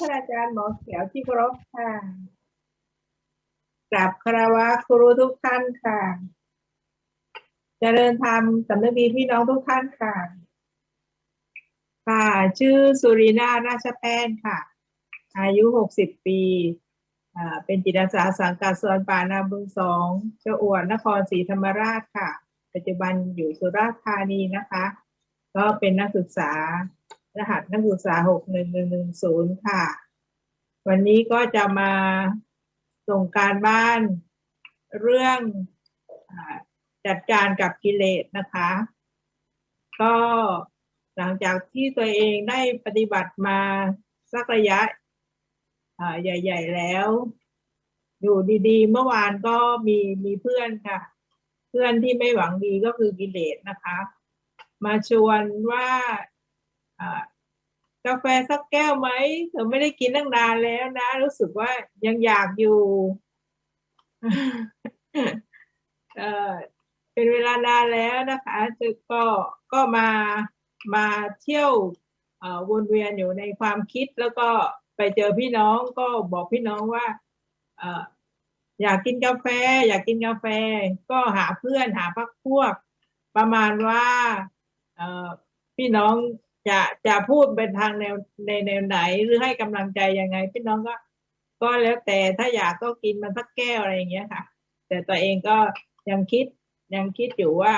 ท่านอาจารย์หมอเขียวที่เคารพค่ะกราบคารวะครูทุกท่านค่ะเจริญธรรมสำนึกดีพี่น้องทุกท่านค่ะ ค่ะ ชื่อสุรินาราชแพทย์ค่ะ อายุหกสิบปีอ่าเป็นจิตอาสาสังกัดส่วนป่านาบุญสองเจ้าอวดนครศรีธรรมราชค่ะ ปัจจุบันอยู่สุราษฎร์ธานีนะคะ ก็เป็นนักศึกษา รหัสนักศึกษาหกหนึ่งหนึ่งหนึ่งศูนย์ค่ะ วันนี้ก็จะมาส่งการบ้านเรื่องอจัดการกับกิเลสนะคะ ก็หลังจากที่ตัวเองได้ปฏิบัติมาสักระยะใหญ่ ๆ แล้ว อยู่ดีๆ เมื่อวานก็มีมีเพื่อนค่ะ เพื่อนที่ไม่หวังดีก็คือกิเลสนะคะ มาชวนว่า กาแฟสักแก้วไหมเธอไม่ได้กินตั้งนานแล้วนะ รู้สึกว่ายังอยากอยู่เออเป็นเวลานานแล้วนะคะจึงก็ก็มามาเที่ยวอ่อวนเวียนอยู่ในความคิดแล้วก็ไปเจอพี่น้องก็บอกพี่น้องว่าอยากกินกาแฟ อยากกินกาแฟ ก็หาเพื่อนหาพักพวก ประมาณว่าพี่น้อง จะจะพูดเป็นทางแนวในแนวไหนหรือให้กำลังใจยังไง พี่น้องก็ ก็แล้วแต่ถ้าอยากก็กินมันสักแก้วอะไรอย่างเงี้ยค่ะ แต่ตัวเองก็ยังคิดยังคิดอยู่ว่า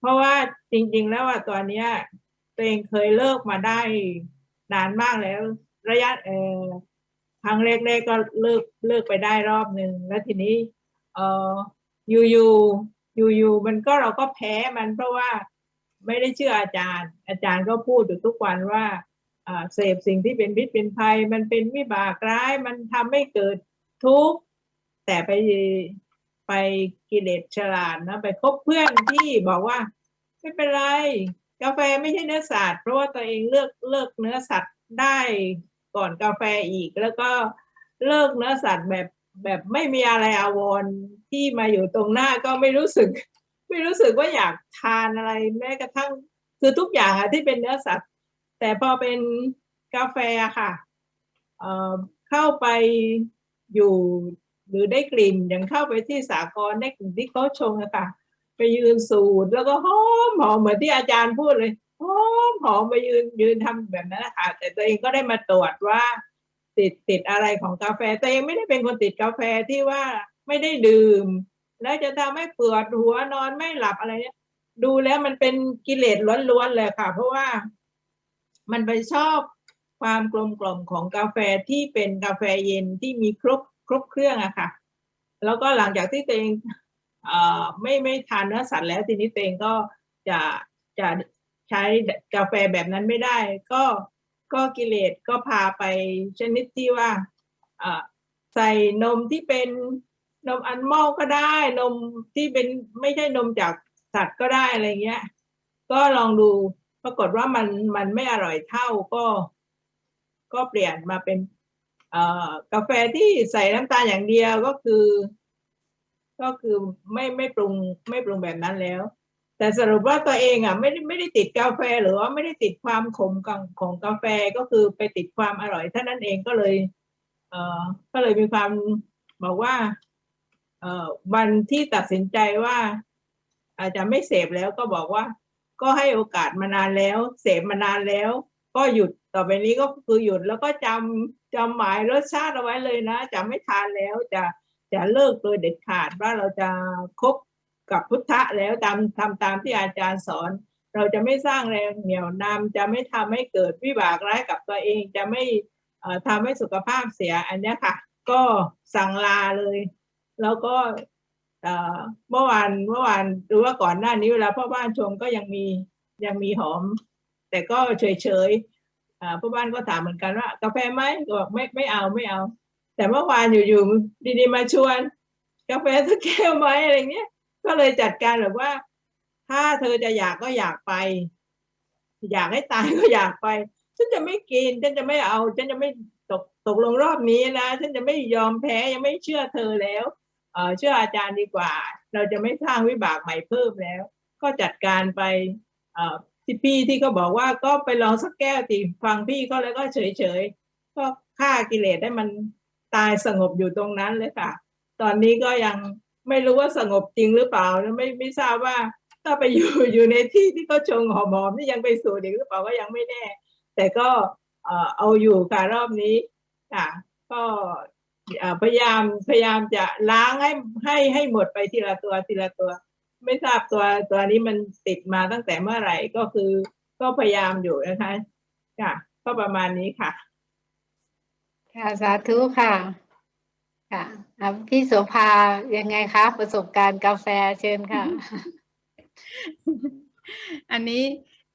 เพราะว่าจริง ๆ แล้วว่าตอนเนี้ย ตัวเองเคยเลิกมาได้นานมากแล้ว ระยะเออครั้งแรกๆก็เลิกเลิกไปได้รอบหนึ่งแล้วทีนี้ เอออยู่อยู่อยู่อยู่มันก็เราก็แพ้มันเพราะว่า ไม่ได้เชื่ออาจารย์ อาจารย์ก็พูดอยู่ทุกวันว่าเสพสิ่งที่เป็นพิษเป็นภัย มันเป็นวิบากร้ายมันทำให้เกิดทุกข์แต่ไปไปกิเลสฉลาดนะไปคบเพื่อนที่บอกว่า ไม่เป็นไร กาแฟไม่ใช่เนื้อสัตว์เพราะว่าตัวเองเลือกเลิกเนื้อสัตว์ได้ก่อนกาแฟอีก แล้วก็เลิกเนื้อสัตว์แบบแบบไม่มีอะไรอาวรที่มาอยู่ตรงหน้าก็ไม่รู้สึก ไม่รู้สึกว่าอยากทานอะไรแม้กระทั่ง คือทุกอย่างอะที่เป็นเนื้อสัตว์ แต่พอเป็นกาแฟค่ะเเข้าไปอยู่หรือได้กลิ่นอย่างเข้าไปที่สากลได้กลิ่นที่เขาชงอะค่ะไปยืนสูดแล้วก็หอมหอมเหมือนที่อาจารย์พูดเลยหอมหอมไปยืนยืนทำแบบนั้นนะคะแต่ตัวเองก็ได้มาตรวจว่า ติดติดอะไรของกาแฟตัวเองไม่ได้เป็นคนติดกาแฟที่ว่าไม่ได้ดื่ม แล้วจะทำให้ปวดหัวนอนไม่หลับอะไรเนี่ยดูแล้วมันเป็นกิเลสล้วนๆเลยค่ะ เพราะว่ามันไปชอบความกลมกล่อมของกาแฟที่เป็นกาแฟเย็นที่มีครบครบเครื่องอะค่ะ แล้วก็หลังจากที่ตัวเองเอ่อไม่ไม่ทานเนื้อสัตว์แล้วทีนี้ตัวเองก็จะจะใช้กาแฟแบบนั้นไม่ได้ ก็ก็กิเลสก็พาไปชนิดที่ว่าใส่นมที่เป็น นมอัลมอนด์ก็ได้นมที่เป็นไม่ใช่นมจากสัตว์ก็ได้อะไรเงี้ย ก็ลองดูปรากฏว่ามันมันไม่อร่อยเท่าก็ ก็เปลี่ยนมาเป็นกาแฟที่ใส่น้ำตาลอย่างเดียวก็คือ ก็คือไม่ไม่ปรุงไม่ปรุงแบบนั้นแล้ว แต่สรุปว่าตัวเองอะไม่ได้ไม่ได้ติดกาแฟหรือว่าไม่ได้ติดความขมของของกาแฟก็คือไปติดความอร่อยเท่านั้นเองก็เลย เออก็เลยมีความบอกว่า วันที่ตัดสินใจว่า อาจจะไม่เสพแล้วก็บอกว่า ก็ให้โอกาสมานานแล้ว เสพมานานแล้ว ก็หยุดต่อไปนี้ก็คือหยุดแล้วก็จำจำหมายรสชาติเอาไว้เลยนะ จะไม่ทานแล้วจะจะเลิกโดยเด็ดขาดว่าเราจะคบกับพุทธะแล้วตามทำตามที่อาจารย์สอน เราจะไม่สร้างแรงเหนี่ยวนำจะไม่ทำให้เกิดวิบากร้ายกับตัวเองจะไม่ทำให้สุขภาพเสียอันนี้ค่ะ ก็สั่งลาเลย แล้วก็เมื่อวานเมื่อวานหรือว่าก่อนหน้านี้เวลาพ่อบ้านชงก็ยังมียังมีหอม แต่ก็เฉยเฉยๆอ่าพ่อบ้านก็ถามเหมือนกันว่า กาแฟไหมก็บอกไม่ไม่เอาไม่เอา แต่เมื่อวานอยู่ๆดีๆมาชวน กาแฟสักแก้วไหมอะไรเงี้ยก็เลยจัดการแบบว่า ถ้าเธอจะอยากก็อยากไป อยากให้ตายก็อยากไปฉันจะไม่กินฉันจะไม่เอาฉันจะไม่ตกตกลงรอบนี้นะฉันจะไม่ยอมแพ้ยังไม่เชื่อเธอแล้ว เชื่ออาจารย์ดีกว่า เราจะไม่สร้างวิบากใหม่เพิ่มแล้ว ก็จัดการไปที่พี่ที่เขาบอกว่าก็ไปลองสักแก้วติฟังพี่เขาแล้วก็เฉยเฉยก็ฆ่ากิเลสให้มันตายสงบอยู่ตรงนั้นเลยค่ะ ตอนนี้ก็ยังไม่รู้ว่าสงบจริงหรือเปล่าไม่ไม่ทราบว่าถ้าไปอยู่อยู่ในที่ที่เขาชงหอมๆนี่ยังไปสู่อีกหรือเปล่าก็ยังไม่แน่ แต่ก็เอาอยู่ค่ะรอบนี้ค่ะก็ พยายามพยายามจะล้างให้ให้ให้หมดไปทีละตัวทีละตัว ไม่ทราบตัวตัวนี้มันติดมาตั้งแต่เมื่อไหร่ก็คือ ก็พยายามอยู่นะคะค่ะก็ประมาณนี้ค่ะ ค่ะสาธุค่ะ ค่ะอะพี่โสภายังไงคะ ประสบการณ์กาแฟเชิญค่ะ อันนี้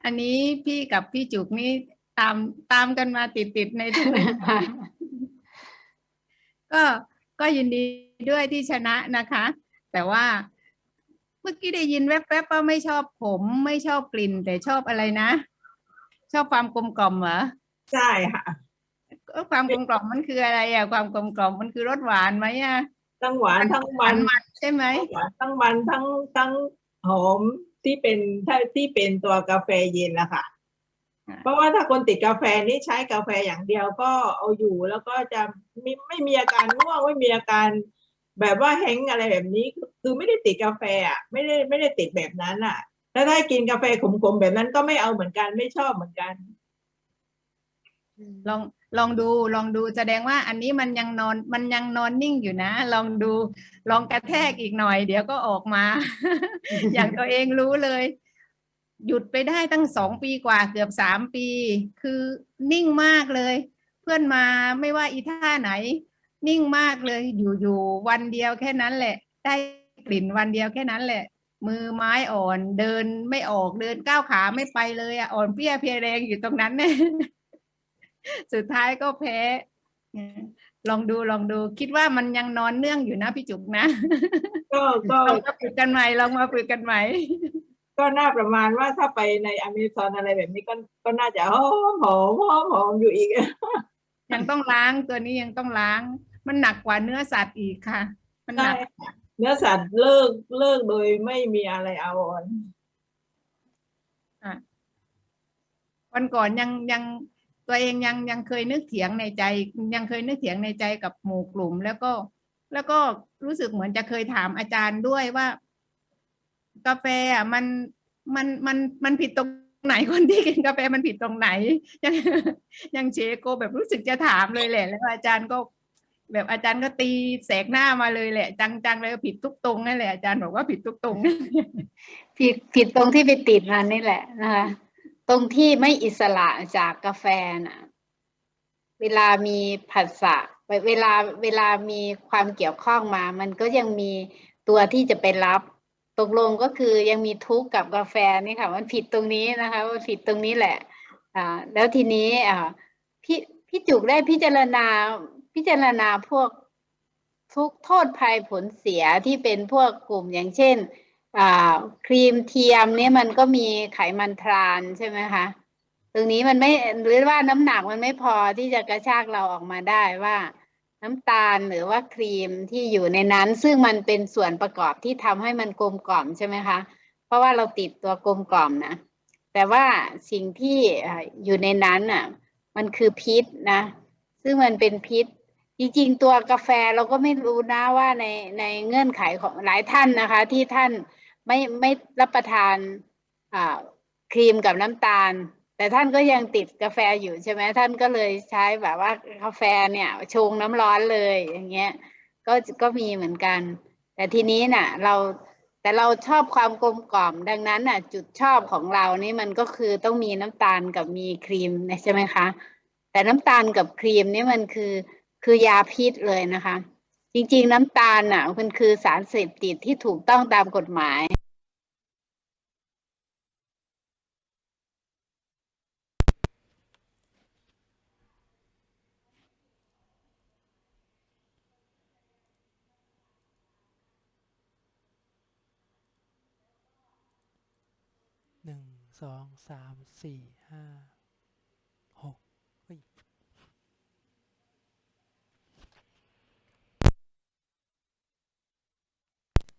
อันนี้พี่กับพี่จุกนี่ตามตามกันมาติดติดๆในทุก ก็ก็ยินดีด้วยที่ชนะนะคะ แต่ว่าเมื่อกี้ได้ยินแวบๆว่าไม่ชอบผมไม่ชอบกลิ่น แต่ชอบอะไรนะ ชอบความกลมกล่อมเหรอใช่ค่ะเอ้อความกลมกล่อมมันคืออะไรอะความกลมกล่อมมันคือรสหวานไหมอะทั้งหวานทั้งหมัวานนมันใช่ไหมหวานทั้งมันทั้งทั้งหอมที่เป็นถ้าที่เป็นตัวกาแฟเย็นนะคะอ่า เพราะว่าถ้าคนติดกาแฟนี่ใช้กาแฟอย่างเดียวก็เอาอยู่แล้วก็จะไม่ไม่มีอาการง่วงไม่มีอาการ แบบว่าแฮงก์อะไรแบบนี้คือคือไม่ได้ติดกาแฟอะไม่ได้ไม่ได้ติดแบบนั้นอะแล้วถ้ากินกาแฟขมๆแบบนั้นก็ไม่เอาเหมือนกันไม่ชอบเหมือนกันลองลองดูลองดูแสดงว่าอันนี้มันยังนอนมันยังนอนนิ่งอยู่นะ ลองดูลองกระแทกอีกหน่อย เดี๋ยวก็ออกมา อย่างตัวเองรู้เลย หยุดไปได้ตั้งสองปีกว่าเกือบสามปี คือนิ่งมากเลย เพื่อนมาไม่ว่าอีท่าไหน นิ่งมากเลยอยู่อยู่วันเดียวแค่นั้นแหละ ได้กลิ่นวันเดียวแค่นั้นแหละ มือไม้อ่อนเดินไม่ออกเดินก้าวขาไม่ไปเลยอะอ่อนเปี้ยเพลียแรงอยู่ตรงนั้นเนี่ยสุดท้ายก็แพ้เออลองดูลองดู คิดว่ามันยังนอนเนื่องอยู่นะพี่จุกนะก็ก็ลองมาฝึกกันใหม่ลองมาฝึกกันใหม่ ก็น่าประมาณว่าถ้าไปในอเมซอนอะไรแบบนี้ก็ก็น่าจะหอมหอมหอมหอมอยู่อีก ยังต้องล้างตัวนี้ยังต้องล้าง มันหนักกว่าเนื้อสัตว์อีกค่ะ มันหใช่นักค่ะเนื้อสัตว์เลิกเลิกโดยไม่มีอะไรเอาอ่อนวันก่อนยังยังตัวเองยังยังเคยนึกเถียงในใจ ยังเคยนึกเถียงในใจกับหมู่กลุ่ม แล้วก็ แล้วก็รู้สึกเหมือนจะเคยถามอาจารย์ด้วยว่า กาแฟอะมันมันมันมันผิดตรงไหนคนที่กินกาแฟมันผิดตรงไหนยังยังเชโกแบบรู้สึกจะถามเลยแหละ แล้วอาจารย์ก็ แบบอาจารย์ก็ตีแสกหน้ามาเลยแหละ จังๆเลยผิดทุกตรงนั่นแหละอาจารย์บอกว่าผิดทุกตรงผิดผิดตรงที่ไปติดมันนี่แหละนะคะตรงที่ไม่อิสระจากกาแฟน่ะ เวลามีผัสสะเวลาเวลามีความเกี่ยวข้องมา มันก็ยังมีตัวที่จะไปรับ กลงก็คือยังมีทุกข์กับกาแฟนี่ค่ะ มันผิดตรงนี้นะคะมันผิดตรงนี้แหละ อ่า แล้วทีนี้อ่าพี่พี่จุกได้พิจารณาพิจารณาพวกทุกข์โทษภัยผลเสียที่เป็นพวกกลุ่มอย่างเช่นอ่าครีมเทียมเนี่ยมันก็มีไขมันทรานใช่ไหมคะตรงนี้มันไม่หรือว่าน้ำหนักมันไม่พอที่จะกระชากเราออกมาได้ว่า น้ำตาลหรือว่าครีมที่อยู่ในนั้น ซึ่งมันเป็นส่วนประกอบที่ทำให้มันกลมกล่อมใช่ไหมคะ เพราะว่าเราติดตัวกลมกล่อมนะ แต่ว่าสิ่งที่อยู่ในนั้นอะมันคือพิษนะ ซึ่งมันเป็นพิษ จริงๆ ตัวกาแฟเราก็ไม่รู้นะว่าในในเงื่อนไขของหลายท่านนะคะ ที่ท่านไม่ไม่รับประทานครีมกับน้ำตาล แต่ท่านก็ยังติดกาแฟอยู่ใช่ไหมท่านก็เลยใช้แบบว่ากาแฟเนี่ยชงน้ำร้อนเลยอย่างเงี้ยก็ก็มีเหมือนกัน แต่ทีนี้น่ะ เราแต่เราชอบความกลมกล่อมดังนั้นน่ะ จุดชอบของเรานี่มันก็คือต้องมีน้ำตาลกับมีครีมใช่ไหมคะ แต่น้ำตาลกับครีมนี่มันคือคือยาพิษเลยนะคะ จริงๆ น้ำตาลน่ะมันคือสารเสพติดที่ถูกต้องตามกฎหมาย หนึ่ง สองสามสี่ห้าหกเฮ้ย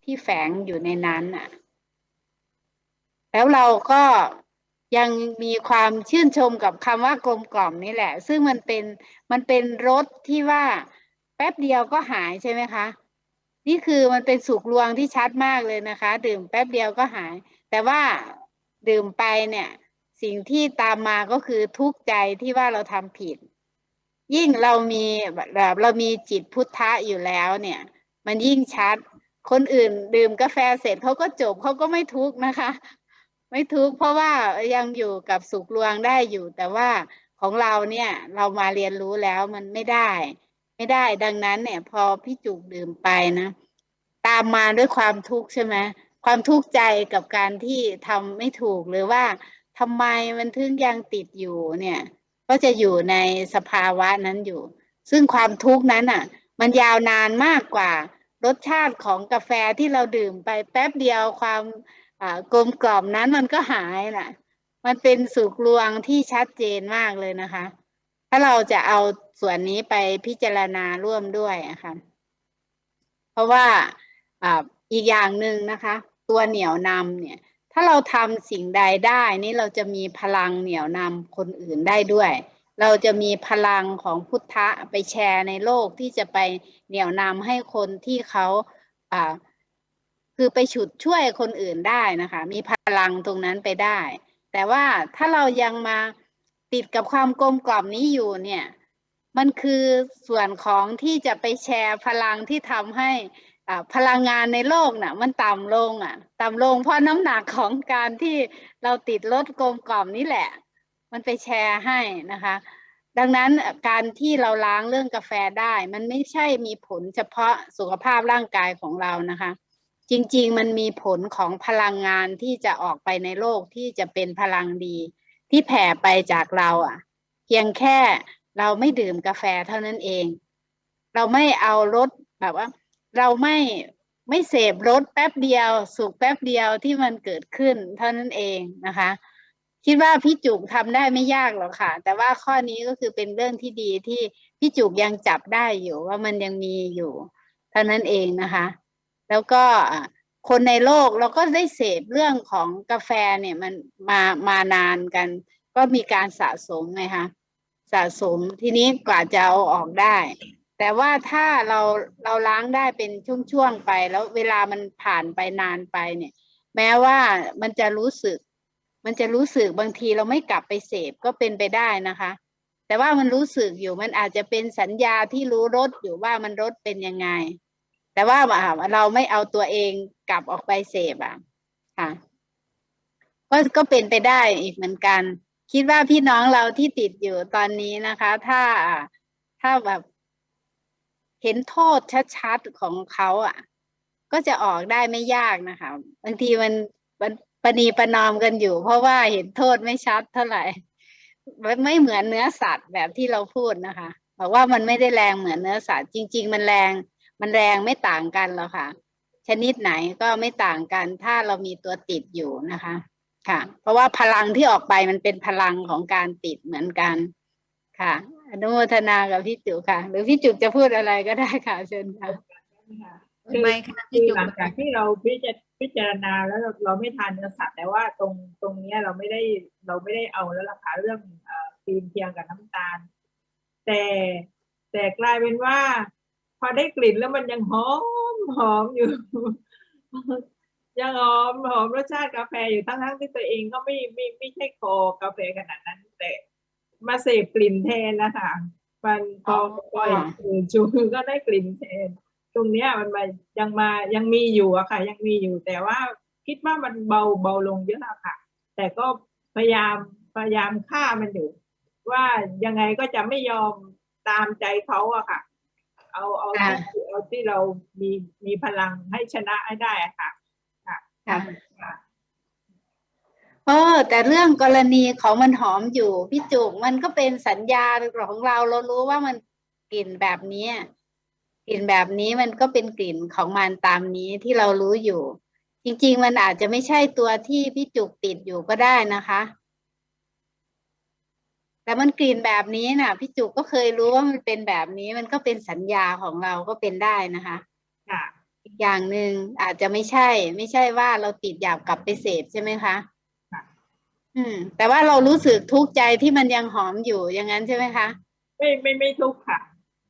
ที่แฝงอยู่ในนั้นน่ะ แล้วเราก็ยังมีความชื่นชมกับคำว่ากลมกล่อมนี่แหละ ซึ่งมันเป็นมันเป็นรสที่ว่าแป๊บเดียวก็หายใช่ไหมคะ นี่คือมันเป็นสุกลวงที่ชัดมากเลยนะคะ ดื่มแป๊บเดียวก็หาย แต่ว่า ดื่มไปเนี่ย สิ่งที่ตามมาก็คือทุกข์ใจที่ว่าเราทำผิด ยิ่งเรามีแบบเรามีจิตพุทธะอยู่แล้วเนี่ย มันยิ่งชัด คนอื่นดื่มกาแฟเสร็จเขาก็จบเขาก็ไม่ทุกข์นะคะ ไม่ทุกข์เพราะว่ายังอยู่กับสุขลวงได้อยู่ แต่ว่าของเราเนี่ยเรามาเรียนรู้แล้วมันไม่ได้ ไม่ได้ดังนั้นเนี่ย พอพี่จุกดื่มไปนะ ตามมาด้วยความทุกข์ใช่ไหม ความทุกข์ใจกับการที่ทำไม่ถูกหรือว่าทำไมมันถึงยังติดอยู่เนี่ย ก็จะอยู่ในสภาวะนั้นอยู่ ซึ่งความทุกข์นั้นอะ มันยาวนานมากกว่า รสชาติของกาแฟที่เราดื่มไปแป๊บเดียวความอ่ากลมกล่อมนั้นมันก็หายน่ะ มันเป็นสุกลวงที่ชัดเจนมากเลยนะคะ ถ้าเราจะเอาส่วนนี้ไปพิจารณาร่วมด้วยอะคะเพราะว่าอ่าอีกอย่างหนึ่งนะคะ ตัวเหนี่ยวนำเนี่ย ถ้าเราทำสิ่งใดได้นี่เราจะมีพลังเหนี่ยวนำคนอื่นได้ด้วย เราจะมีพลังของพุทธะไปแชร์ในโลกที่จะไปเหนี่ยวนำให้คนที่เขาอ่าคือไปฉุดช่วยคนอื่นได้นะคะ มีพลังตรงนั้นไปได้ แต่ว่าถ้าเรายังมาติดกับความกลมกล่อมนี้อยู่เนี่ย มันคือส่วนของที่จะไปแชร์พลังที่ทำให้ พลังงานในโลกน่ะ มันต่ำลงอะ ต่ำลงเพราะน้ำหนักของการที่เราติดลดกลมกล่อมนี่แหละ มันไปแชร์ให้นะคะ ดังนั้นการที่เราล้างเรื่องกาแฟได้ มันไม่ใช่มีผลเฉพาะสุขภาพร่างกายของเรานะคะ จริง ๆ มันมีผลของพลังงานที่จะออกไปในโลกที่จะเป็นพลังดี ที่แผ่ไปจากเราอะ เพียงแค่เราไม่ดื่มกาแฟเท่านั้นเอง เราไม่เอารสแบบว่า เราไม่ไม่เสพรสแป๊บเดียว สุขแป๊บเดียวที่มันเกิดขึ้น เท่านั้นเองนะคะ คิดว่าพี่จุกทำได้ไม่ยากหรอกค่ะ แต่ว่าข้อนี้ก็คือเป็นเรื่องที่ดีที่พี่จุกยังจับได้อยู่ว่ามันยังมีอยู่ เท่านั้นเองนะคะ แล้วก็คนในโลกเราก็ได้เสพเรื่องของกาแฟเนี่ยมันมามานานกัน ก็มีการสะสมไงคะสะสมทีนี้กว่าจะเอาออกได้ แต่ว่าถ้าเราเราล้างได้เป็นช่วงๆไป แล้วเวลามันผ่านไปนานไปเนี่ย แม้ว่ามันจะรู้สึก มันจะรู้สึกบางทีเราไม่กลับไปเสพก็เป็นไปได้นะคะ แต่ว่ามันรู้สึกอยู่มันอาจจะเป็นสัญญาที่รู้รสอยู่ว่ามันรสเป็นยังไง แต่ว่าเราไม่เอาตัวเองกลับออกไปเสพอะค่ะก็ก็เป็นไปได้อีกเหมือนกัน คิดว่าพี่น้องเราที่ติดอยู่ตอนนี้นะคะ ถ้าถ้าแบบ เห็นโทษชัดๆของเขาอะ ก็จะออกได้ไม่ยากนะคะบางทีมันมันปณีประนอมกันอยู่ เพราะว่าเห็นโทษไม่ชัดเท่าไหร่ไม่ไม่เหมือนเนื้อสัตว์แบบที่เราพูดนะคะบอกว่ามันไม่ได้แรงเหมือนเนื้อสัตว์จริง ๆ มันแรง มันแรงไม่ต่างกันหรอกค่ะ ชนิดไหนก็ไม่ต่างกัน ถ้าเรามีตัวติดอยู่นะคะ ค่ะ เพราะว่าพลังที่ออกไปมันเป็นพลังของการติดเหมือนกันค่ะ อนุโมทนากับพี่จุกค่ะ หรือพี่จุกจะพูดอะไรก็ได้ค่ะเชิญค่ะคือไม่ค่ะคืพี่อจุกหลังจากที่เราพิจารพิจารณาแล้วเราเราไม่ทานเนื้อสัตว์แต่ว่าตรงตรงเนี้ยเราไม่ได้เราไม่ได้เอาแล้วล่ะค่ะเรื่องเอ่อครีมเทียมกับน้ำตาล แต่แต่กลายเป็นว่า พอได้กลิ่นแล้วมันยังหอมหอมอยู่ยังหอมหอมรสชาติกาแฟอยู่ทั้งทั้งๆที่ตัวเองก็ไม่ไม่ไม่ใช่คอกาแฟขนาดนั้น แต่ มาเสพกลิ่นแทนนะคะมันพออ๋อปล่อยอื่นชูก็ได้กลิ่นแทนตรงเนี้ยมันมายังมายังมีอยู่อะค่ะ ยังมีอยู่แต่ว่าคิดว่ามันเบาเบาลงเยอะอะค่ะ แต่ก็พยายามพยายามฆ่ามันอยู่ ว่ายังไงก็จะไม่ยอมตามใจเขาอะค่ะ เอาเอาค่ะที่เอาที่เรามีมีพลังให้ชนะให้ได้อะค่ะค่ะค่ะ เออแต่เรื่องกรณีของมันหอมอยู่พี่จุกมันก็เป็นสัญญาของเราเรารู้ว่ามันกลิ่นแบบนี้กลิ่นแบบนี้มันก็เป็นกลิ่นของมันตามนี้ที่เรารู้อยู่ จริง ๆ มันอาจจะไม่ใช่ตัวที่พี่จุกติดอยู่ก็ได้นะคะ แต่มันกลิ่นแบบนี้น่ะพี่จุกก็เคยรู้ว่ามันเป็นแบบนี้ มันก็เป็นสัญญาของเราก็เป็นได้นะคะค่ะอีกอย่างหนึ่งอาจจะไม่ใช่ ไม่ใช่ว่าเราติดอยากกลับไปเสพใช่ไหมคะค่ะ อืม แต่ว่าเรารู้สึกทุกข์ใจที่มันยังหอมอยู่อย่างนั้นใช่ไหมคะ ไม่ไม่ไม่ทุกข์ค่ะ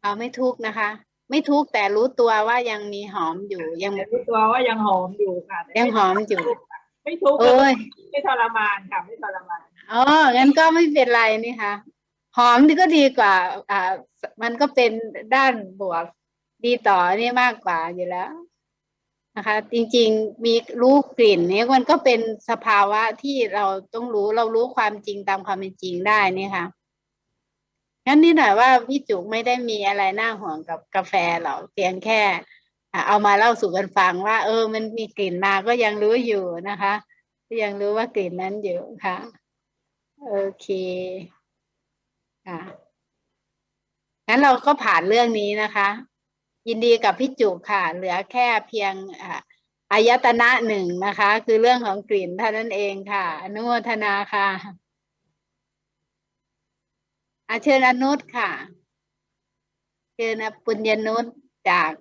เอาไม่ทุกข์นะคะ ไม่ทุกข์แต่รู้ตัวว่ายังมีหอมอยู่ยังแต่รู้ตัวว่ายังหอมอยู่ค่ะแต่ยังหอมอยู่ ไม่ทุกข์โอ้ยไม่ทรมานค่ะไม่ทรมานอ๋องั้นก็ไม่เป็นไรนี่ค่ะ หอมนี่ก็ดีกว่า อ่า มันก็เป็นด้านบวกดีต่อนี่มากกว่าอยู่แล้ว นะคะ จริงๆมีรู้กลิ่นนี้มันก็เป็นสภาวะที่เราต้องรู้เรารู้ความจริงตามความเป็นจริงได้นี่ค่ะงั้นนี่หน่อยว่าพี่จุกไม่ได้มีอะไรน่าห่วงกับกาแฟหรอกเพียงแค่เอามาเล่าสู่กันฟังว่า เออ มันมีกลิ่นมาก็ยังรู้อยู่นะคะก็ยังรู้ว่ากลิ่นนั้นอยู่ค่ะ โอเคค่ะงั้นเราก็ผ่านเรื่องนี้นะคะ ยินดีกับพี่จุค่ะ เหลือแค่เพียงอายตนะหนึ่งนะคะ คือเรื่องของกลิ่นเท่านั้นเองค่ะ อนุโมทนาค่ะ อาเชิญอนุชค่ะ เชิญปุญญนุชจาก